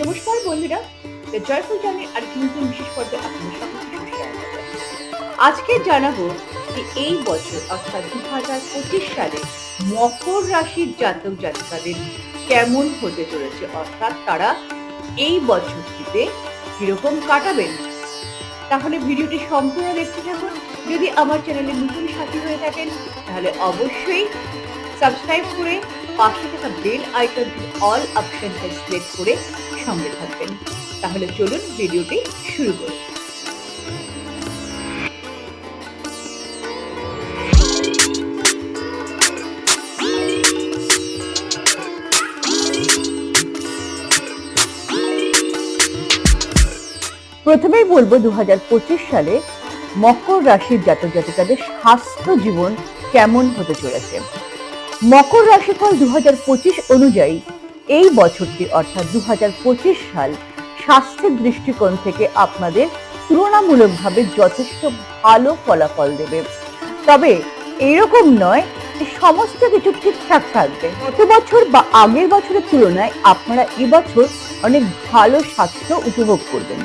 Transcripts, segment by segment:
নমস্কার বন্ধুরা জয়ফুল জার্নির আরেকটি নতুন বিশেষ পর্বে আপনাদের সকলকে আজকে জানাব যে এই বছর, অর্থাৎ দু হাজার পঁচিশ সালে মকর রাশির জাতক জাতিকাদের কেমন হতে চলেছে, অর্থাৎ তারা এই বছরটিতে কীরকম কাটাবেন? তাহলে ভিডিওটি সম্পূর্ণ দেখতে থাকুন। যদি আমার চ্যানেলে নতুন সাথী হয়ে থাকেন, তাহলে অবশ্যই সাবস্ক্রাইব করে পাশে থাকা বেল আইকনটি অল অপশনটা সিলেক্ট করে সঙ্গে থাকবেন। তাহলে চলুন ভিডিওটি শুরু করি। প্রথমেই বলব দু হাজার পঁচিশ সালে মকর রাশির জাতক জাতিকাদের স্বাস্থ্য জীবন কেমন হতে চলেছে? মকর রাশিফল দু হাজার পঁচিশ অনুযায়ী এই বছরটি অর্থাৎ দু হাজার পঁচিশ সাল স্বাস্থ্যের দৃষ্টিকোণ থেকে আপনাদের তুলনামূলকভাবে যথেষ্ট ভালো ফলাফল দেবে। তবে এইরকম নয় সমস্ত কিছু ঠিকঠাক থাকবে। গত বছর বা আগের বছরের তুলনায় আপনারা এবছর অনেক ভালো স্বাস্থ্য উপভোগ করবেন।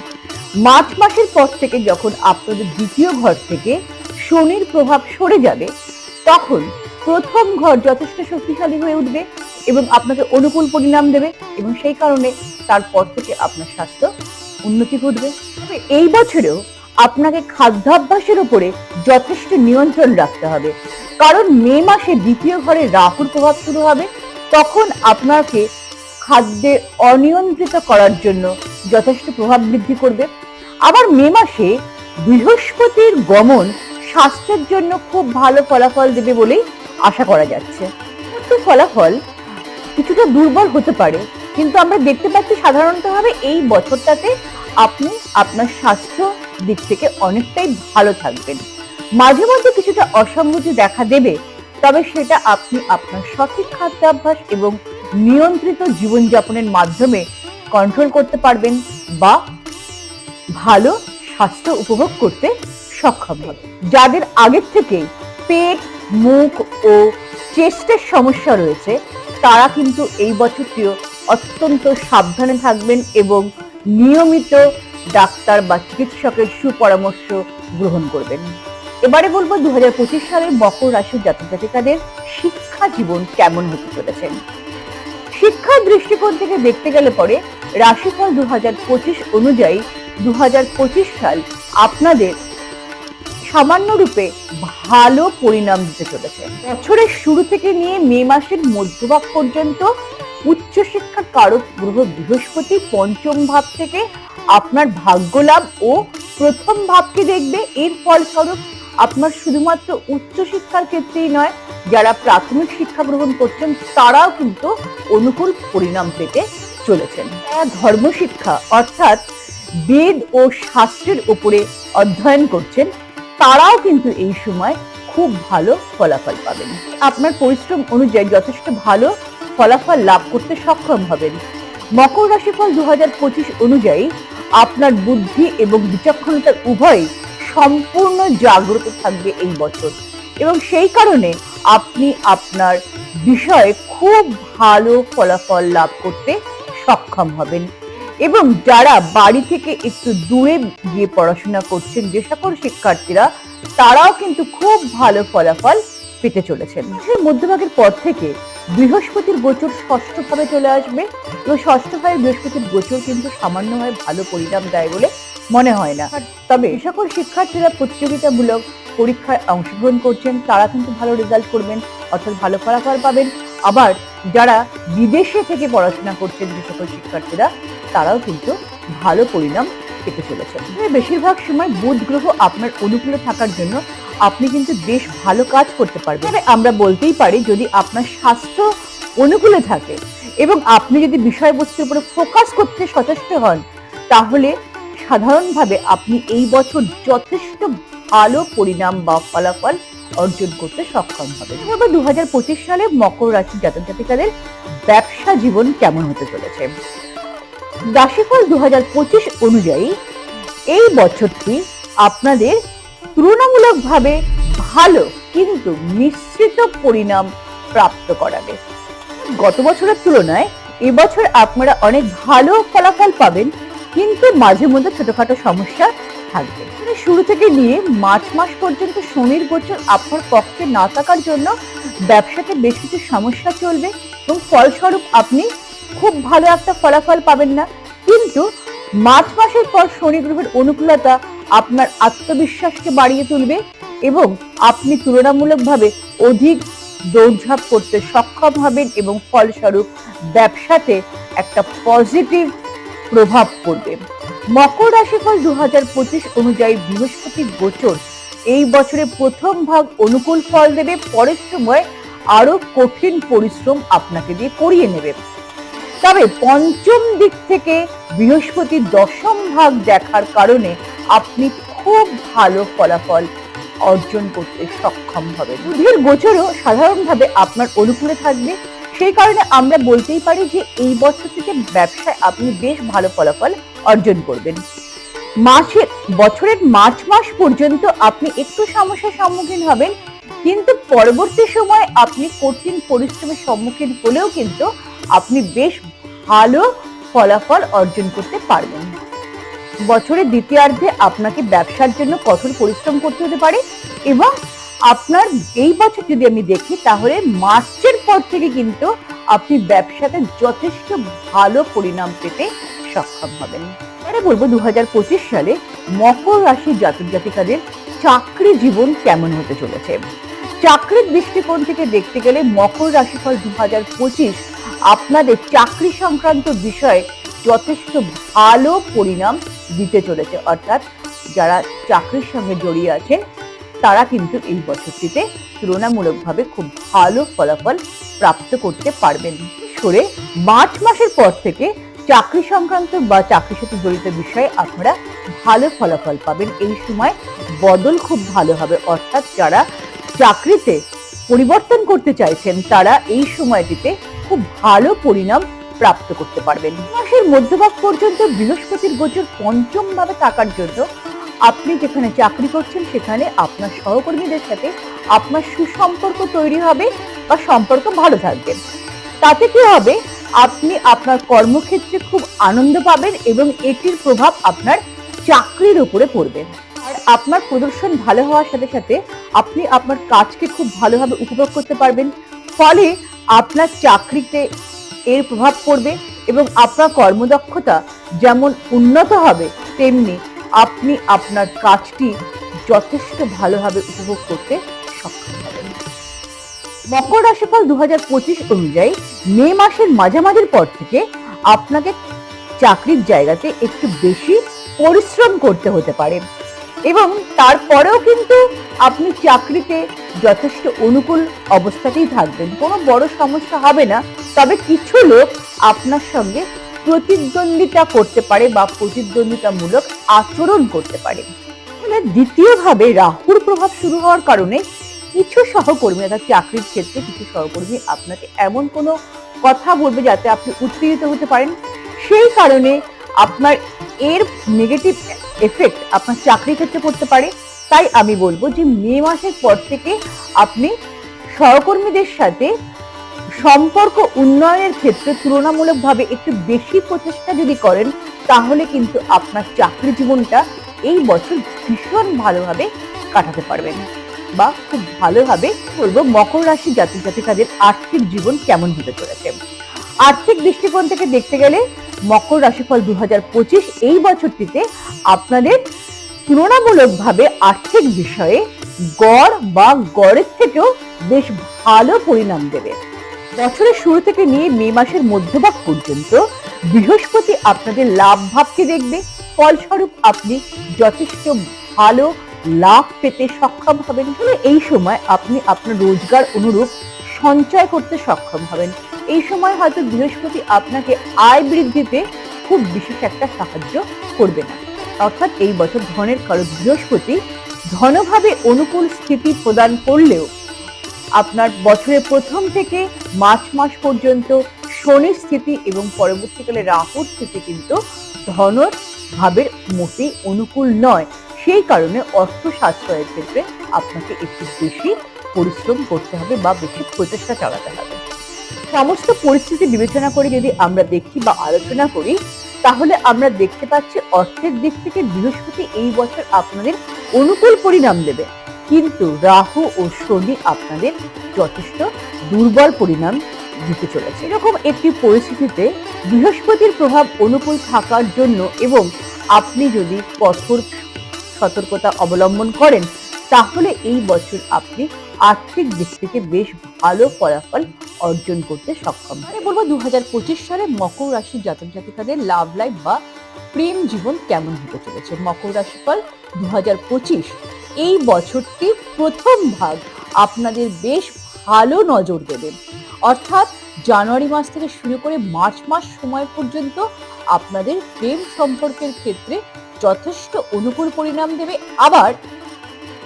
মার্চ মাসের পর থেকে যখন আপনাদের দ্বিতীয় ঘর থেকে শনির প্রভাব সরে যাবে, তখন প্রথম ঘর যথেষ্ট শক্তিশালী হয়ে উঠবে এবং আপনাকে অনুকূল পরিণাম দেবে এবং সেই কারণে তারপর থেকে আপনার স্বাস্থ্য উন্নতি ঘটবে। তবে এই বছরেও আপনাকে খাদ্যাভ্যাসের উপরে যথেষ্ট নিয়ন্ত্রণ রাখতে হবে। কারণ মে মাসে দ্বিতীয় ঘরে রাহুর প্রভাব শুরু হবে। তখন আপনাকে খাদ্যে অনিয়ন্ত্রিত করার জন্য যথেষ্ট প্রভাব বৃদ্ধি করবে। আবার মে মাসে বৃহস্পতির গমন স্বাস্থ্যের জন্য খুব ভালো ফলাফল দেবে বলেই আশা করা যাচ্ছে। ফলাফল কিছুটা দুর্বল হতে পারে, কিন্তু আমরা দেখতে পাচ্ছি সাধারণতভাবে এই বছরটাতে আপনি আপনার স্বাস্থ্য দিক থেকে অনেকটাই ভালো থাকবেন। মাঝে মধ্যে কিছুটা অসঙ্গতি দেখা দেবে, তবে সেটা আপনি আপনার সঠিক খাদ্যাভ্যাস এবং নিয়ন্ত্রিত জীবনযাপনের মাধ্যমে কন্ট্রোল করতে পারবেন বা ভালো স্বাস্থ্য উপভোগ করতে সক্ষম হবে যাদের আগের থেকে পেট মুখ ও চেস্টের সমস্যা রয়েছে, তারা কিন্তু এই বছরটিও অত্যন্ত সাবধানে থাকবেন এবং নিয়মিত ডাক্তার বা চিকিৎসকের সুপরামর্শ গ্রহণ করবেন। এবারে বলব দু সালের মকর রাশির জাতক জাতিকাদের শিক্ষা জীবন কেমন হতে চলেছেন শিক্ষার দৃষ্টিকোণ থেকে দেখতে গেলে পরে রাশিফল দু হাজার পঁচিশ অনুযায়ী দু হাজার পঁচিশ সাল আপনাদের সামান্য রূপে ভালো পরিণাম দিতে চলেছে। বছরের শুরু থেকে নিয়ে মে মাসের মধ্যভাগ পর্যন্ত উচ্চশিক্ষার কারক গ্রহ বৃহস্পতি পঞ্চম ভাব থেকে আপনার ভাগ্য লাভ ও প্রথম ভাবকে দেখবে। এর ফলস্বরূপ আপনার শুধুমাত্র উচ্চশিক্ষার ক্ষেত্রেই নয়, যারা প্রাথমিক শিক্ষা গ্রহণ করছেন, তারাও কিন্তু অনুকূল পরিণাম পেতে চলেছেন। যারা ধর্মশিক্ষা অর্থাৎ বেদ ও শাস্ত্রের উপরে অধ্যয়ন করছেন তারাও কিন্তু এই সময় খুব ভালো ফলাফল পাবেন। আপনার পরিশ্রম অনুযায়ী যথেষ্ট ভালো ফলাফল লাভ করতে সক্ষম হবেন। মকর রাশিফল দু অনুযায়ী আপনার বুদ্ধি এবং বিচক্ষণতার উভয় সম্পূর্ণ জাগ্রত থাকবে এই বছর। এবং সেই কারণে আপনি আপনার বিষয়ে খুব ভালো ফলাফল লাভ করতে সক্ষম হবেন। এবং যারা বাড়ি থেকে একটু দূরে গিয়ে পড়াশোনা করছেন, যে সকল শিক্ষার্থীরা, তারাও কিন্তু খুব ভালো ফলাফল পেতে চলেছেন। মাসের মধ্যভাগের পর থেকে বৃহস্পতির গোচর ষষ্ঠ ভাবে চলে আসবে এবং ষষ্ঠ ভাবে বৃহস্পতির গোচর কিন্তু সামান্যভাবে ভালো পরিণাম দেয় বলে মনে হয় না। তবে সকল শিক্ষার্থীরা প্রতিযোগিতামূলক পরীক্ষায় অংশগ্রহণ করছেন, তারা কিন্তু ভালো রেজাল্ট করবেন, অর্থাৎ ভালো ফলাফল পাবেন। আবার যারা বিদেশে থেকে পড়াশোনা করছেন, যে সকল শিক্ষার্থীরা তারাও কিন্তু ভালো পরিণাম পেতে চলেছেন। বেশিরভাগ সময় বুধ গ্রহ আপনার অনুকূলে থাকার জন্য আপনি কিন্তু বেশ ভালো কাজ করতে পারবেন। তবে আমরা বলতেই পারি, যদি আপনার স্বাস্থ্য অনুকূলে থাকে এবং আপনি যদি বিষয়বস্তুর উপরে ফোকাস করতে সচেষ্ট হন, তাহলে সাধারণভাবে আপনি এই বছর যথেষ্ট ভালো পরিণাম বা ফলাফল অর্জন করতে সক্ষম হবে দু হাজার পঁচিশ সালে মকর রাশি জাতক জাতিকাদের ব্যবসা জীবন কেমন হতে চলেছে? রাশিফল দু হাজার পঁচিশ অনুযায়ী এই বছরটি আপনাদের তুলনামূলকভাবে ভালো কিন্তু মিশ্রিত পরিণাম প্রাপ্ত করাবে। গত বছরের তুলনায় এবছর আপনারা অনেক ভালো ফলাফল পাবেন, কিন্তু মাঝে মধ্যে ছোটখাটো সমস্যা থাকবে। মানে শুরু থেকে নিয়ে মার্চ মাস পর্যন্ত শনির গোচর আপনার পক্ষে না থাকার জন্য ব্যবসাতে বেশ কিছু সমস্যা চলবে এবং ফলস্বরূপ আপনি খুব ভালো একটা ফলাফল পাবেন না। কিন্তু মার্চ মাসের পর শনি গ্রহের অনুকূলতা আপনার আত্মবিশ্বাসকে বাড়িয়ে তুলবে এবং আপনি তুলনামূলকভাবে অধিক দৌড়ঝাঁপ করতে সক্ষম হবেন এবং ফলস্বরূপ ব্যবসাতে একটা পজিটিভ প্রভাব পড়বে। মকর রাশিফল দু হাজার পঁচিশ অনুযায়ী বৃহস্পতির গোচর। এই বছরে প্রথম ভাগ অনুকূল ফল দেবে, পরের সময় আরও কঠিন পরিশ্রম আপনাকে দিয়ে করিয়ে নেবে। তবে পঞ্চম দিক থেকে বৃহস্পতির দশম ভাগ দেখার কারণে আপনি খুব ভালো ফলাফল অর্জন করতে সক্ষম হবে বুধের গোচরও সাধারণভাবে আপনার অনুকূলে থাকবে। সেই কারণে আমরা বলতেই পারি যে এই বছর থেকে ব্যবসায় আপনি বেশ ভালো ফলাফল অর্জন করবেন। মাসের, বছরের মার্চ মাস পর্যন্ত আপনি একটু সমস্যার সম্মুখীন হবেন, কিন্তু পরবর্তী সময় আপনি কঠিন পরিশ্রমের সম্মুখীন হলেও কিন্তু আপনি বেশ ভালো ফলাফল অর্জন করতে পারবেন। বছরের দ্বিতীয়ার্ধে আপনাকে ব্যবসার জন্য কঠোর পরিশ্রম করতে হতে পারে এবং আপনার এই বছর যদি আমি দেখি, তাহলে মার্চের পর থেকে কিন্তু আপনি ব্যবসাতে যথেষ্ট ভালো পরিণাম পেতে সক্ষম হবেন। এবারে বলব দু হাজার পঁচিশ সালে মকর রাশির জাতক জাতিকাদের চাকরি জীবন কেমন হতে চলেছে? চাকরির দৃষ্টিকোণ থেকে দেখতে গেলে মকর রাশিফল দু হাজার পঁচিশ আপনাদের চাকরি সংক্রান্ত বিষয়ে যথেষ্ট ভালো পরিণাম দিতে চলেছে। অর্থাৎ যারা চাকরির সঙ্গে জড়িয়ে আছেন তারা কিন্তু এই বছরটিতে তুলনামূলকভাবে খুব ভালো ফলাফল প্রাপ্ত করতে পারবেন। করে মার্চ মাসের পর থেকে চাকরি সংক্রান্ত বা চাকরির সাথে জড়িত বিষয়ে আপনারা ভালো ফলাফল পাবেন। এই সময় বদল খুব ভালো হবে। অর্থাৎ যারা চাকরিতে পরিবর্তন করতে চাইছেন, তারা এই সময়টিতে খুব ভালো পরিণাম প্রাপ্ত করতে পারবেন। মাসের মধ্যভাগ পর্যন্ত বৃহস্পতির গোচর পঞ্চম ভাবে থাকার জন্য আপনি যেখানে চাকরি করছেন সেখানে আপনার সহকর্মীদের সাথে আপনার সুসম্পর্ক তৈরি হবে বা সম্পর্ক ভালো থাকবে। তাতে কি হবে? আপনি আপনার কর্মক্ষেত্রে খুব আনন্দ পাবেন এবং এটির প্রভাব আপনার চাকরির উপরে পড়বে। আর আপনার প্রদর্শন ভালো হওয়ার সাথে সাথে আপনি আপনার কাজকে খুব ভালোভাবে উপভোগ করতে পারবেন। ফলে আপনার চাকরিতে এর প্রভাব পড়বে এবং আপনার কর্মদক্ষতা যেমন উন্নত হবে, তেমনি আপনি আপনার কাজটি যথেষ্ট ভালোভাবে উপভোগ করতে সক্ষম হবেন। মকর রাশিফল দু অনুযায়ী মে মাসের মাঝামাঝির পর থেকে আপনাকে চাকরির জায়গাতে একটু বেশি পরিশ্রম করতে হতে পারে। এবং তারপরেও কিন্তু আপনি চাকরিতে যথেষ্ট অনুকূল অবস্থাতেই থাকবেন। কোনো বড় সমস্যা হবে না। তবে কিছু লোক আপনার সঙ্গে প্রতিদ্বন্দ্বিতা করতে পারে বা প্রতিদ্বন্দ্বিতামূলক আচরণ করতে পারে। দ্বিতীয়ভাবে রাহুর প্রভাব শুরু হওয়ার কারণে কিছু সহকর্মী অর্থাৎ চাকরির ক্ষেত্রে কিছু সহকর্মী আপনাকে এমন কোনো কথা বলবে যাতে আপনি উত্তেজিত হতে পারেন। সেই কারণে আপনার এর নেগেটিভ এফেক্ট আপনার চাকরির ক্ষেত্রে পড়তে পারে। তাই আমি বলব যে মে মাসের পর থেকে আপনি সহকর্মীদের সাথে সম্পর্ক উন্নয়নের ক্ষেত্রে তুলনামূলকভাবে একটু বেশি প্রচেষ্টা যদি করেন, তাহলে কিন্তু আপনার চাকরি জীবনটা এই বছর ভীষণ ভালোভাবে কাটাতে পারবেন। বা খুব ভালোভাবে বলব মকর রাশি জাতি জাতিকাদের আর্থিক জীবন কেমন হতে চলেছে। আর্থিক দৃষ্টিকোণ থেকে দেখতে গেলে মকর রাশিফল দু এই বছরটিতে আপনাদের তুলনামূলকভাবে আর্থিক বিষয়ে গড় বা গড়ের থেকেও বেশ ভালো পরিণাম দেবে। বছরের শুরু থেকে নিয়ে মে মাসের মধ্যভাগ পর্যন্ত বৃহস্পতি আপনাদের লাভ ভাবকে দেখবে। ফলস্বরূপ আপনি যথেষ্ট ভালো লাভ পেতে সক্ষম হবেন। এই সময় আপনি আপনার রোজগার অনুরূপ সঞ্চয় করতে সক্ষম হবেন। এই সময় হয়তো বৃহস্পতি আপনাকে আয় বৃদ্ধিতে খুব বিশেষ একটা সাহায্য করবে না। অর্থাৎ এই বছর ধনের কারও বৃহস্পতি ধনভাবে অনুকূল স্থিতি প্রদান করলেও আপনার বছরের প্রথম থেকে মার্চ মাস পর্যন্ত শনির স্থিতি এবং পরবর্তীকালে রাহুর স্থিতি কিন্তু ধনর ভাবের মোটেই অনুকূল নয়। সেই কারণে অর্থ সাশ্রয়ের ক্ষেত্রে আপনাকে একটু বেশি পরিশ্রম করতে হবে বা বেশি প্রচেষ্টা চালাতে হবে। সমস্ত পরিস্থিতি বিবেচনা করে যদি আমরা দেখি বা আলোচনা করি, তাহলে আমরা দেখতে পাচ্ছি অর্থের দিক থেকে বৃহস্পতি এই বছর আপনাদের অনুকূল পরিণাম দেবে। কিন্তু রাহু ও শনি আপনাদের যথেষ্ট দুর্বল পরিণাম দিতে চলেছে। এরকম একটি পরিস্থিতিতে বৃহস্পতির প্রভাব অনুকূল থাকার জন্য এবং আপনি যদি কঠোর সতর্কতা অবলম্বন করেন, তাহলে এই বছর আপনি আর্থিক দিক থেকে বেশ ভালো ফলাফল অর্জন করতে সক্ষম। আমি বলব দু হাজার পঁচিশ সালে মকর রাশি জাতক জাতিকাদের লাভ লাইফ বা প্রেম জীবন কেমন হতে চলেছে? মকর রাশি রাশিফল দু এই বছরটি প্রথম ভাগ আপনাদের বেশ ভালো নজর দেবে। অর্থাৎ জানুয়ারি মাস থেকে শুরু করে মার্চ মাস সময় পর্যন্ত আপনাদের প্রেম সম্পর্কের ক্ষেত্রে যথেষ্ট অনুকূল পরিণাম দেবে। আবার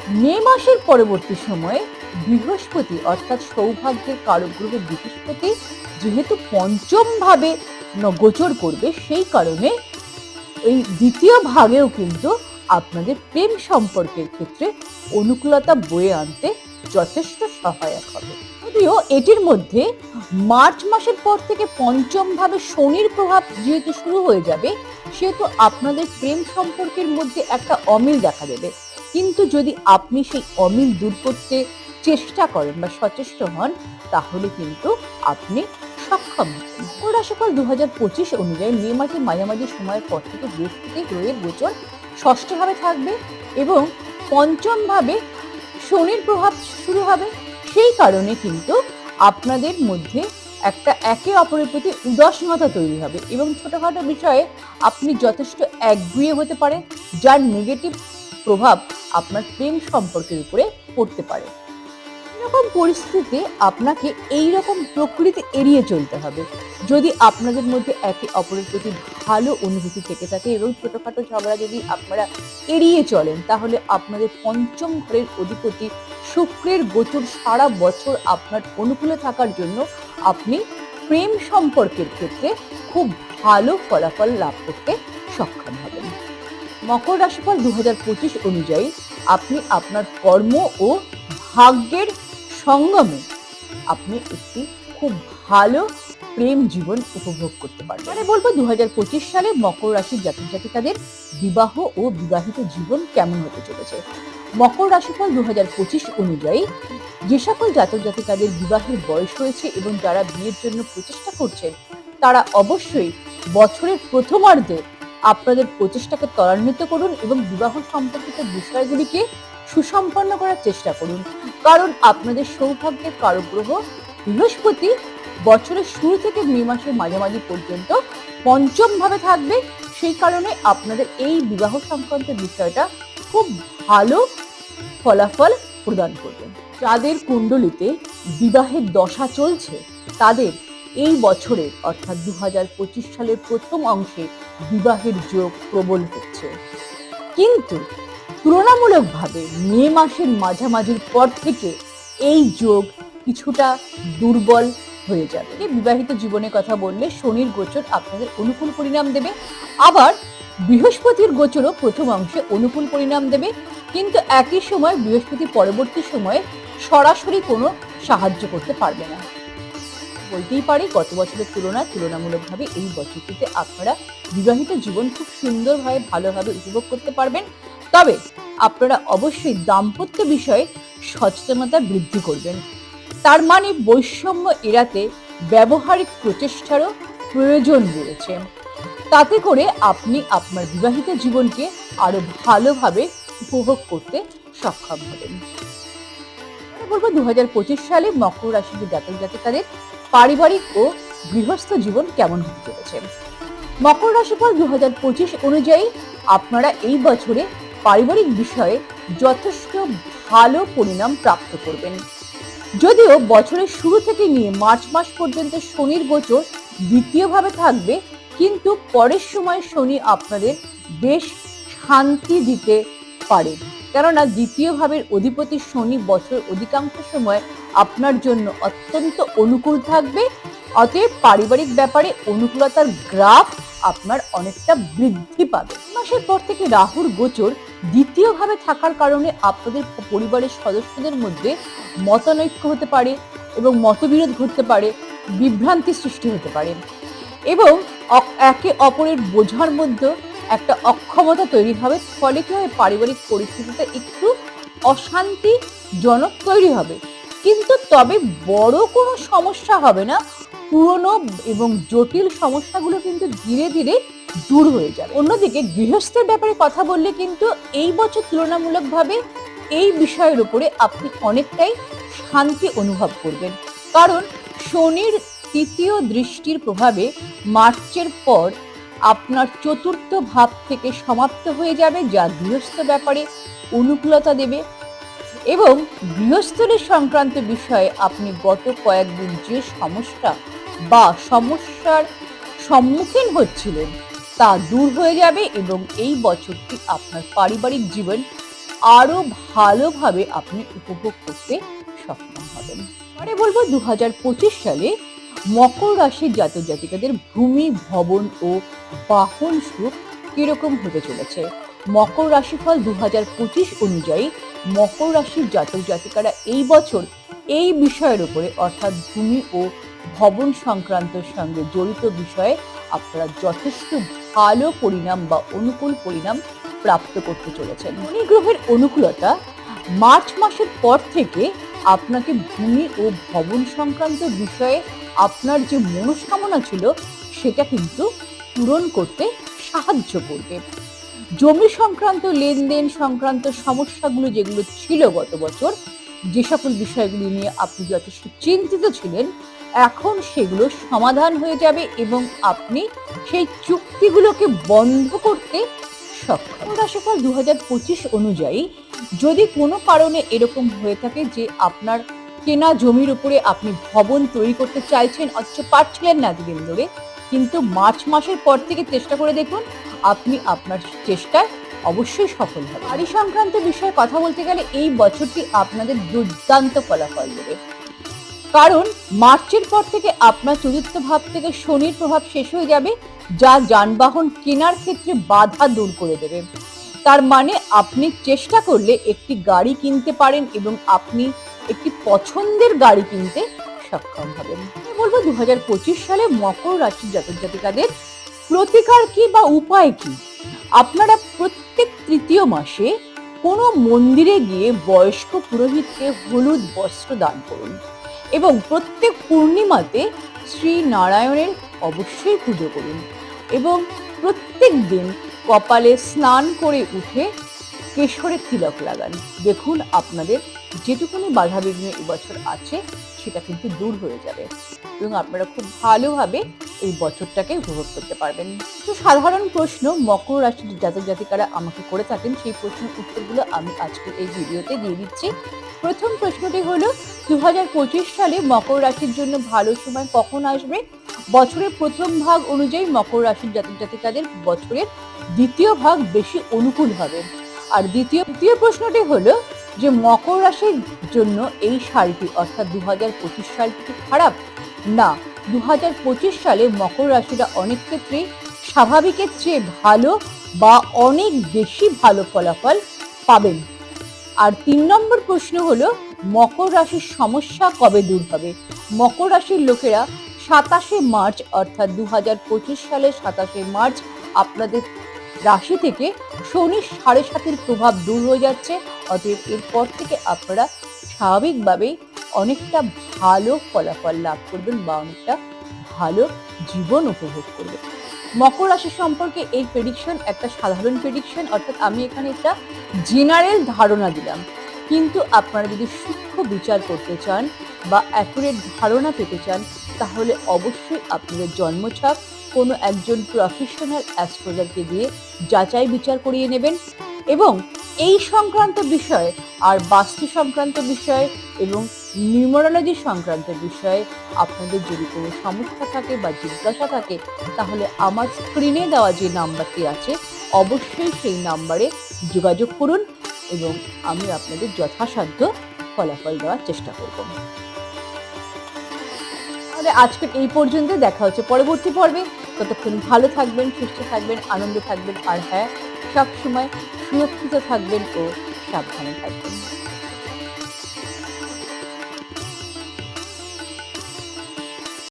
মে মাসের পরবর্তী সময়ে বৃহস্পতি অর্থাৎ সৌভাগ্যের কারগ্রহ বৃহস্পতি যেহেতু পঞ্চম ভাবে ন- গোচর করবে, সেই কারণে এই দ্বিতীয় ভাগেও কিন্তু আপনাদের প্রেম সম্পর্কের ক্ষেত্রে অনুকূলতা বয়ে আনতে যথেষ্ট সহায়ক হবে। যদিও এটির মধ্যে মার্চ মাসের পর থেকে পঞ্চম ভাবে শনির প্রভাব যেহেতু শুরু হয়ে যাবে, সেহেতু আপনাদের প্রেম সম্পর্কের মধ্যে একটা অমিল দেখা দেবে। কিন্তু যদি আপনি সেই অমিল দূর করতে চেষ্টা করেন বা সচেষ্ট হন, তাহলে কিন্তু আপনি সক্ষম মকর রাশিফল দু হাজার পঁচিশ অনুযায়ী মে মাসের মাঝামাঝি সময়ের পর থেকে বৃহস্পতি গ্রহের গোচর ষষ্ঠ ভাবে থাকবে এবং পঞ্চমভাবে শনির প্রভাব শুরু হবে। সেই কারণে কিন্তু আপনাদের মধ্যে একটা একে অপরের প্রতি উদাসীনতা তৈরি হবে এবং ছোটোখাটো বিষয়ে আপনি যথেষ্ট একগুয়ে হতে পারেন যার নেগেটিভ প্রভাব আপনার প্রেম সম্পর্কের উপরে পড়তে পারে। এরকম পরিস্থিতিতে আপনাকে এই রকম প্রকৃতি এড়িয়ে চলতে হবে। যদি আপনাদের মধ্যে একে অপরের প্রতি ভালো অনুভূতি থেকে থাকে এবং ছোটখাটো ঝগড়া যদি আপনারা এড়িয়ে চলেন, তাহলে আপনাদের পঞ্চম ঘরের অধিপতি শুক্রের গোচর সারা বছর আপনার অনুকূলে থাকার জন্য আপনি প্রেম সম্পর্কের ক্ষেত্রে খুব ভালো ফলাফল লাভ করতে সক্ষম হবেন। মকর রাশিফল দু হাজার পঁচিশ অনুযায়ী আপনি আপনার কর্ম ও ভাগ্যের সঙ্গমে আপনি একটি খুব ভালো প্রেম জীবন উপভোগ করতে পারবেন। মানে বলব দু হাজার পঁচিশ সালে মকর রাশির জাতক জাতিকাদের বিবাহ ও বিবাহিত জীবন কেমন হতে চলেছে? মকর রাশিফল দু হাজার পঁচিশ অনুযায়ী যে সকল জাতক জাতিকাদের বিবাহের বয়স হয়েছে এবং যারা বিয়ের জন্য প্রচেষ্টা করছেন, তারা অবশ্যই বছরের প্রথমার্ধে আপনাদের প্রচেষ্টাকে ত্বরান্বিত করুন এবং বিবাহ সম্পর্কিত বিষয়গুলিকে সুসম্পন্ন করার চেষ্টা করুন। কারণ আপনাদের সৌভাগ্যের কারগ্রহ বৃহস্পতি বছরের শুরু থেকে মে মাসের মাঝামাঝি পর্যন্ত পঞ্চম ভাবে থাকবে। সেই কারণে আপনাদের এই বিবাহ সংক্রান্ত বিষয়টা খুব ভালো ফলাফল প্রদান করবে। যাদের কুণ্ডলিতে বিবাহের দশা চলছে, তাদের এই বছরের অর্থাৎ দু হাজার পঁচিশ সালের প্রথম অংশে বিবাহের যোগ প্রবল হচ্ছে। কিন্তু তুলনামূলকভাবে মে মাসের মাঝামাঝির পর থেকে এই যোগ কিছুটা দুর্বল হয়ে যাবে। বিবাহিত জীবনের কথা বললে শনির গোচর আপনাদের অনুকূল পরিণাম দেবে। আবার বৃহস্পতির গোচরও প্রথম অংশে অনুকূল পরিণাম দেবে। কিন্তু একই সময় বৃহস্পতি পরবর্তী সময়ে সরাসরি কোনো সাহায্য করতে পারবে না। বলতেই পারি, গত বছরের তুলনায় তুলনামূলকভাবে এই বছরটিতে আপনারা বিবাহিত জীবন খুব সুন্দরভাবে, ভালোভাবে উপভোগ করতে পারবেন। তবে আপনারা অবশ্যই দাম্পত্য বিষয়ে সচেতনতা বৃদ্ধি করবেন। তার মানে বৈষম্য এড়াতে ব্যবহারিক প্রচেষ্টারও প্রয়োজন রয়েছে। তাতে করে আপনি আপনার বিবাহিত জীবনকে আরও ভালোভাবে উপভোগ করতে সক্ষম হবেন। বলব দু হাজার পঁচিশ সালে মকর রাশির জাতক জাতিকাদের পারিবারিক ও গৃহস্থ জীবন কেমন হতে চলেছে? মকর রাশিফল দু হাজার পঁচিশ অনুযায়ী আপনারা এই বছরে পারিবারিক বিষয়ে যথেষ্ট ভালো পরিণাম প্রাপ্ত করবেন। যদিও বছরের শুরু থেকে নিয়ে মার্চ মাস পর্যন্ত শনির গোচর দ্বিতীয়ভাবে থাকবে, কিন্তু পরের সময় শনি আপনাদের বেশ শান্তি দিতে পারে। কেননা দ্বিতীয় ভাবের অধিপতি শনি বছর অধিকাংশ সময় আপনার জন্য অত্যন্ত অনুকূল থাকবে। অতএব পারিবারিক ব্যাপারে অনুকূলতার গ্রাফ আপনার অনেকটা বৃদ্ধি পাবে। মাসের পর থেকে রাহুর গোচর দ্বিতীয় ভাবে থাকার কারণে আপনাদের পরিবারের সদস্যদের মধ্যে মতানৈক্য হতে পারে এবং মতবিরোধ ঘটতে পারে বিভ্রান্তি সৃষ্টি হতে পারে। এবং একে অপরের বোঝার মধ্যে একটা অক্ষমতা তৈরি হবে, ফলে কি হবে? পারিবারিক পরিস্থিতিতে একটু অশান্তিজনক তৈরি হবে। কিন্তু তবে বড় কোনো সমস্যা হবে না, পুরনো এবং জটিল সমস্যাগুলো কিন্তু ধীরে ধীরে দূর হয়ে যাবে। অন্যদিকে গৃহস্থের ব্যাপারে কথা বললে কিন্তু এই বছর তুলনামূলকভাবে এই বিষয়ের উপরে আপনি অনেকটাই শান্তি অনুভব করবেন। কারণ শনির তৃতীয় দৃষ্টির প্রভাবে মার্চের পর আপনার চতুর্থ ভাব থেকে সমাপ্ত হয়ে যাবে যা গৃহস্থ ব্যাপারে অনুকূলতা দেবে। এবং গৃহস্থলের সংক্রান্ত বিষয়ে আপনি গত কয়েকদিন যে সমস্যা বা সমস্যার সম্মুখীন হচ্ছিলেন তা দূর হয়ে যাবে এবং এই বছরটি আপনার পারিবারিক জীবন আরও ভালোভাবে আপনি উপভোগ করতে সক্ষম হবেন। পরে বলব দু হাজার পঁচিশ সালে মকর রাশির জাতক জাতিকাদের ভূমি, ভবন ও বাহন সুখ কীরকম হতে চলেছে? মকর রাশিফল দু হাজার পঁচিশ অনুযায়ী মকর রাশির জাতক জাতিকারা এই বছর এই বিষয়ের উপরে অর্থাৎ ভূমি ও ভবন সংক্রান্তর সঙ্গে জড়িত বিষয়ে আপনারা যথেষ্ট ভালো পরিণাম বা অনুকূল পরিণাম প্রাপ্ত করতে চলেছেন। শনি গ্রহের অনুকূলতা মার্চ মাসের পর থেকে আপনাকে ভূমি ও ভবন সংক্রান্ত বিষয়ে আপনার যে মনস্কামনা ছিল সেটা কিন্তু পূরণ করতে সাহায্য করবে। জমি সংক্রান্ত লেনদেন সংক্রান্ত সমস্যাগুলো যেগুলো ছিল গত বছর, যে সকল বিষয়গুলি নিয়ে আপনি যথেষ্ট চিন্তিত ছিলেন, এখন সেগুলো সমাধান হয়ে যাবে এবং আপনি সেই চুক্তিগুলোকে বন্ধ করতে সক্ষম। রাশিফল দু অনুযায়ী যদি কোনো কারণে এরকম হয়ে থাকে যে আপনার কেনা জমির উপরে আপনি ভবন তৈরি করতে চাইছেন অথচ পারছিলেন না দিন ধরে কিন্তু মার্চ মাসের পর থেকে চেষ্টা করে দেখুন, আপনি আপনার চেষ্টায় অবশ্যই সফল হবে বাড়ি সংক্রান্ত বিষয়ে কথা বলতে গেলে এই বছরটি আপনাদের দুর্দান্ত ফলাফল দেবে। কারণ মার্চের পর থেকে আপনার চতুর্থ ভাব থেকে শনির প্রভাব শেষ হয়ে যাবে, যা যানবাহন কেনার ক্ষেত্রে বাধা দূর করে দেবে। তার মানে আপনি চেষ্টা করলে একটি গাড়ি কিনতে পারেন এবং আপনি একটি পছন্দের গাড়ি কিনতে সক্ষম হবেন। বলব দু সালে মকর রাশির জাতক জাতিকাদের প্রতিকার কি বা উপায় কি? আপনারা প্রত্যেক তৃতীয় মাসে কোনো মন্দিরে গিয়ে বয়স্ক পুরোহিতকে হলুদ বস্ত্র দান করুন এবং প্রত্যেক পূর্ণিমাতে শ্রী নারায়ণের অবশ্যই পুজো করুন এবং প্রত্যেক দিন কপালে স্নান করে উঠে কেশরে তিলক লাগান। দেখুন আপনাদের যেটুকুনি বাধা বিঘ্ন এবছর আছে, সেটা কিন্তু দূর হয়ে যাবে। এবং আপনারা খুব ভালোভাবে এই বছরটাকে উপভোগ করতে পারবেন। তো সাধারণ প্রশ্ন, মকর রাশির জাতক জাতিকারা আমাকে করে থাকেন, সেই প্রশ্নের উত্তরগুলো আমি আজকে এই ভিডিওতে দিয়ে দিচ্ছি। প্রথম প্রশ্নটি হলো দু হাজার পঁচিশ সালে মকর রাশির জন্য ভালো সময় কখন আসবে? বছরের প্রথম ভাগ অনুযায়ী মকর রাশির জাতক জাতিকাদের বছরের দ্বিতীয় ভাগ বেশি অনুকূল হবে। আর দ্বিতীয় দ্বিতীয় প্রশ্নটি হলো যে মকর রাশির জন্য এই সালটি, অর্থাৎ দু হাজার পঁচিশ সালটি খারাপ? না দু হাজার পঁচিশ সালে মকর রাশিরা অনেক ক্ষেত্রেই স্বাভাবিকের চেয়ে ভালো বা অনেক বেশি ভালো ফলাফল পাবেন। আর তিন নম্বর প্রশ্ন হলো, মকর রাশির সমস্যা কবে দূর হবে? মকর রাশির লোকেরা সাতাশে মার্চ, অর্থাৎ দু সালের সাতাশে মার্চ আপনাদের রাশি থেকে শনি সাড়ে সাতের প্রভাব দূর হয়ে যাচ্ছে। অতএব এরপর থেকে আপনারা স্বাভাবিকভাবেই অনেকটা ভালো ফলাফল লাভ করবেন বা অনেকটা ভালো জীবন উপভোগ করবেন। মকর রাশি সম্পর্কে এই প্রেডিকশন একটা সাধারণ প্রেডিকশন অর্থাৎ আমি এখানে একটা জেনারেল ধারণা দিলাম। কিন্তু আপনারা যদি সূক্ষ্ম বিচার করতে চান বা অ্যাকুরেট ধারণা পেতে চান, তাহলে অবশ্যই আপনাদের জন্মছক কোনো একজন প্রফেশনাল অ্যাস্ট্রোলজারকে দিয়ে যাচাই বিচার করিয়ে নেবেন এবং এই সংক্রান্ত বিষয় আর বাস্তু সংক্রান্ত বিষয় এবং নিউমারোলজি সংক্রান্ত বিষয়ে আপনাদের যদি কোনো সমস্যা থাকে বা জিজ্ঞাসা থাকে, তাহলে আমার স্ক্রিনে দেওয়া যে নাম্বারটি আছে, অবশ্যই সেই নাম্বারে যোগাযোগ করুন এবং আমি আপনাদের যথাসাধ্য ফলাফল দেওয়ার চেষ্টা করব। তাহলে আজকের এই পর্যন্ত দেখা হচ্ছে পরবর্তী পর্বে। ততক্ষণ ভালো থাকবেন, সুস্থ থাকবেন, আনন্দে থাকবেন, আর হ্যাঁ সবসময় সুরক্ষিত থাকবেন ও সাবধানে থাকবেন।